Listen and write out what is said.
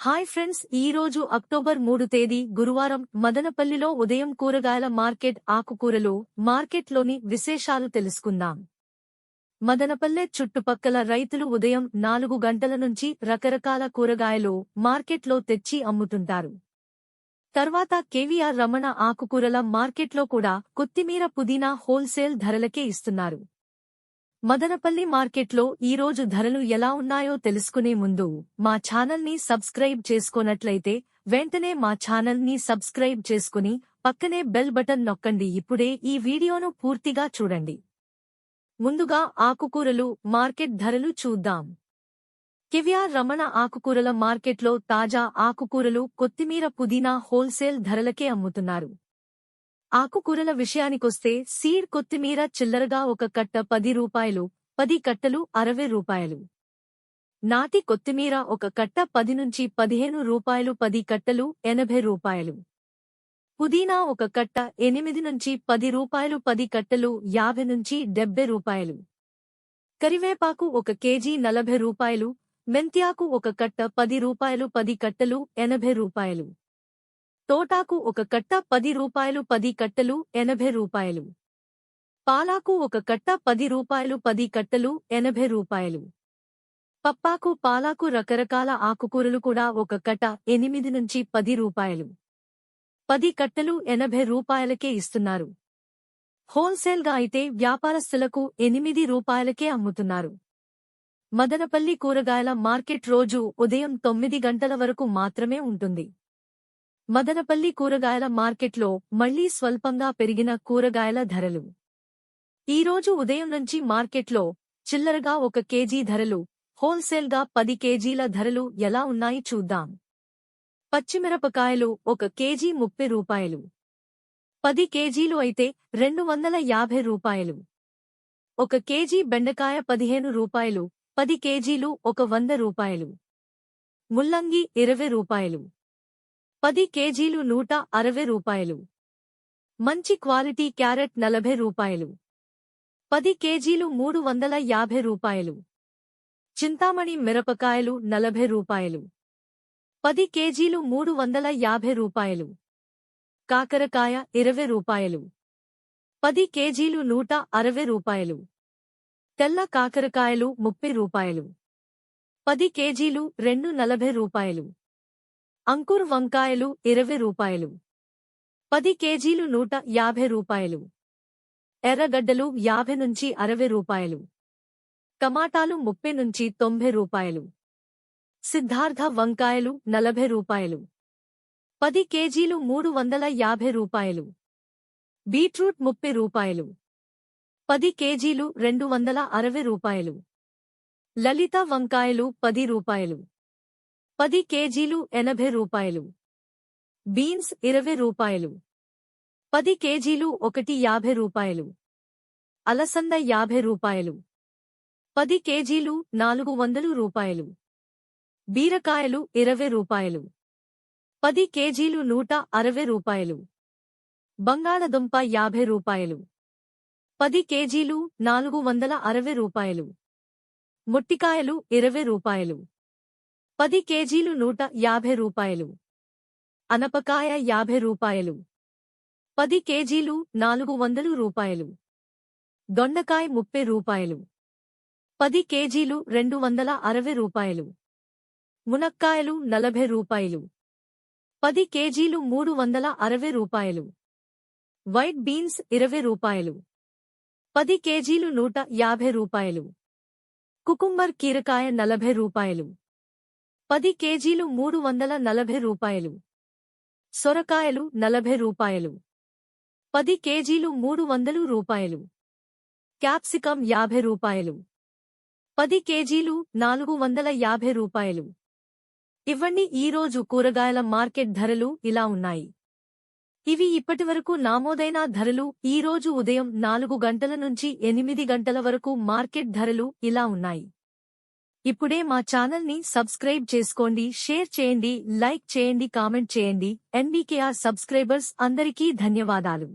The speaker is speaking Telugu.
హాయ్ ఫ్రెండ్స్ ఈ రోజు అక్టోబర్ మూడు తేదీ గురువారం మదనపల్లిలో ఉదయం కూరగాయల మార్కెట్ ఆకుకూరలు మార్కెట్లోని విశేషాలు తెలుసుకుందాం. మదనపల్లె చుట్టుపక్కల రైతులు ఉదయం నాలుగు గంటల నుంచి రకరకాల కూరగాయలు మార్కెట్లో తెచ్చి అమ్ముతుంటారు. తర్వాత కేవీఆర్ రమణ ఆకుకూరల మార్కెట్లో కూడా కొత్తిమీర పుదీనా హోల్సేల్ ధరలకే ఇస్తున్నారు. మదనపల్లి మార్కెట్లో ఈరోజు ధరలు ఎలా ఉన్నాయో తెలుసుకునే ముందు మా ఛానల్ని సబ్స్క్రైబ్ చేసుకోనట్లయితే వెంటనే మా ఛానల్ని సబ్స్క్రైబ్ చేసుకుని పక్కనే బెల్ బటన్ నొక్కండి. ఇప్పుడే ఈ వీడియోను పూర్తిగా చూడండి. ముందుగా ఆకుకూరలు మార్కెట్ ధరలు చూద్దాం. కివిఆర్ రమణ ఆకుకూరల మార్కెట్లో తాజా ఆకుకూరలు కొత్తిమీర పుదీనా హోల్సేల్ ధరలకే అమ్ముతున్నారు. ఆకుకూరల విషయానికొస్తే సీడ్ కొత్తిమీర చిల్లరగా ఒక కట్ట పది రూపాయలు పది కట్టలు అరవై రూపాయలు. నాటి కొత్తిమీర ఒక కట్ట పది నుంచి పదిహేను రూపాయలు పది కట్టలు ఎనభై రూపాయలు. పుదీనా ఒక కట్ట ఎనిమిది నుంచి పది రూపాయలు పది కట్టలు యాభై నుంచి డెబ్బై రూపాయలు. కరివేపాకు ఒక కేజీ నలభై రూపాయలు మెంత్యాకు ఒక కట్ట పది రూపాయలు పది కట్టలు ఎనభై రూపాయలు. తోటాకు ఒక కట్ట పది రూపాయలు పది కట్టలు ఎనభై రూపాయలు. పాలాకు ఒక కట్ట పది రూపాయలు పది కట్టలు ఎనభై రూపాయలు. పప్పాకు పాలాకు రకరకాల ఆకుకూరలు కూడా ఒక కట్ట ఎనిమిది నుంచి పది రూపాయలు. పది కట్టలు ఎనభై రూపాయలకే ఇస్తున్నారు. హోల్సేల్గా అయితే వ్యాపారస్తులకు ఎనిమిది రూపాయలకే అమ్ముతున్నారు. మదనపల్లి కూరగాయల మార్కెట్ రోజు ఉదయం తొమ్మిది గంటల వరకు మాత్రమే ఉంటుంది. మదనపల్లి కూరగాయల మార్కెట్లో మళ్ళీ స్వల్పంగా పెరిగిన కూరగాయల ధరలు. ఈరోజు ఉదయం నుంచి మార్కెట్లో చిల్లరగా ఒక కేజీ ధరలు హోల్సేల్గా పది కేజీల ధరలు ఎలా ఉన్నాయి చూద్దాం. పచ్చిమిరపకాయలు ఒక కేజీ ముప్పై రూపాయలు. పది కేజీలు అయితే రెండు వందల యాభై రూపాయలు. ఒక కేజీ బెండకాయ పదిహేను రూపాయలు పది కేజీలు ఒక వంద రూపాయలు. ముల్లంగి ఇరవై రూపాయలు. పది కేజీలు నూట అరవై రూపాయలు. మంచి క్వాలిటీ క్యారెట్ నలభై రూపాయలు. పది కేజీలు మూడు వందల యాభై రూపాయలు. చింతామణి మిరపకాయలు నలభై రూపాయలు. పది కేజీలు మూడు వందల యాభై రూపాయలు. కాకరకాయ ఇరవై రూపాయలు. పది కేజీలు నూట అరవై రూపాయలు. తెల్ల కాకరకాయలు ముప్పై రూపాయలు. పది కేజీలు రెండు నలభై రూపాయలు. అంకుర్ వంకాయలు ఇరవై రూపాయలు. పది కేజీలు నూట యాభై రూపాయలు. ఎర్రగడ్డలు యాభై నుంచి అరవై రూపాయలు. టమాటాలు ముప్పై నుంచి తొంభై రూపాయలు. సిద్ధార్థ వంకాయలు నలభై రూపాయలు. పది కేజీలు మూడు వందల యాభై రూపాయలు. బీట్రూట్ ముప్పై రూపాయలు. పది కేజీలు రెండు వందల అరవై రూపాయలు. లలిత వంకాయలు పది రూపాయలు. పది కేజీలు ఎనభై రూపాయలు. బీన్స్ ఇరవై రూపాయలు. పది కేజీలు ఒకటి యాభై రూపాయలు. అలసంద యాభై రూపాయలు. పది కేజీలు నాలుగు వందలు రూపాయలు. బీరకాయలు ఇరవై రూపాయలు. పది కేజీలు నూట అరవై రూపాయలు. బంగాళదుంప యాభై రూపాయలు. పది కేజీలు నాలుగు వందల అరవై రూపాయలు. ముట్టికాయలు ఇరవై రూపాయలు. పది కేజీలు నూట యాభై రూపాయలు. అనపకాయ యాభై రూపాయలు. పది కేజీలు నాలుగు వందలు రూపాయలు. దొండకాయ ముప్పై రూపాయలు. పది కేజీలు రెండు వందల అరవై రూపాయలు. మునక్కాయలు నలభై రూపాయలు. పది కేజీలు మూడు వందల అరవై రూపాయలు. వైట్ బీన్స్ ఇరవై రూపాయలు. పది కేజీలు నూట యాభై రూపాయలు. కుకుంబర్ కీరకాయ నలభై రూపాయలు. పది కేజీలు మూడు వందల నలభై రూపాయలు. సొరకాయలు నలభై రూపాయలు. పది కేజీలు మూడు వందలు రూపాయలు. క్యాప్సికం యాభై రూపాయలు. పది కేజీలు నాలుగు వందల యాభై రూపాయలు. ఇవ్వండి ఈరోజు కూరగాయల మార్కెట్ ధరలు ఇలా ఉన్నాయి. ఇవి ఇప్పటివరకు నామోదైన ధరలు ఈరోజు ఉదయం నాలుగు గంటల నుంచి ఎనిమిది గంటల వరకు మార్కెట్ ధరలు ఇలా ఉన్నాయి. ఇప్పుడే మా ఛానల్ని సబ్స్క్రైబ్ చేసుకోండి షేర్ చేయండి లైక్ చేయండి కామెంట్ చేయండి. ఎన్బీకేఆర్ సబ్స్క్రైబర్స్ అందరికీ ధన్యవాదాలు.